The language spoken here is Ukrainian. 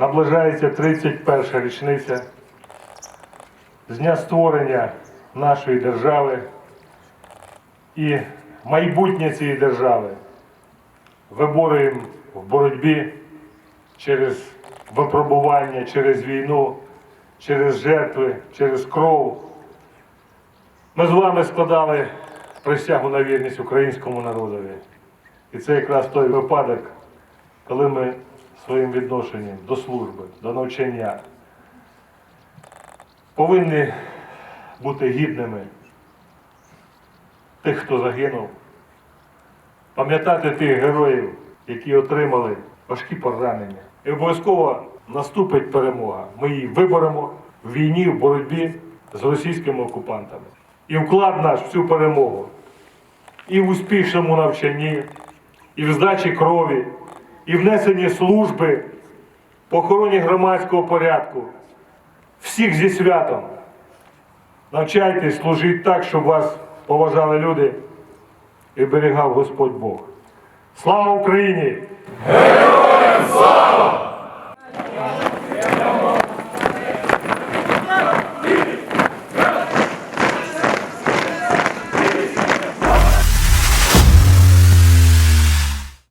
Наближається 31 річниця з дня створення нашої держави і майбутнє цієї держави виборюємо в боротьбі через випробування, через війну, через жертви, через кров. Ми з вами складали присягу на вірність українському народові. І це якраз той випадок, коли ми своїм відношенням до служби, до навчання повинні бути гідними тих, хто загинув, пам'ятати тих героїв, які отримали важкі поранення. І обов'язково наступить перемога. Ми її виборемо в війні, в боротьбі з російськими окупантами. І вклад наш в цю перемогу і в успішному навчанні, і в здачі крові, і внесені служби по охороні громадського порядку. Всіх зі святом. Навчайтесь, служити так, щоб вас поважали люди і берегав Господь Бог. Слава Україні! Слава!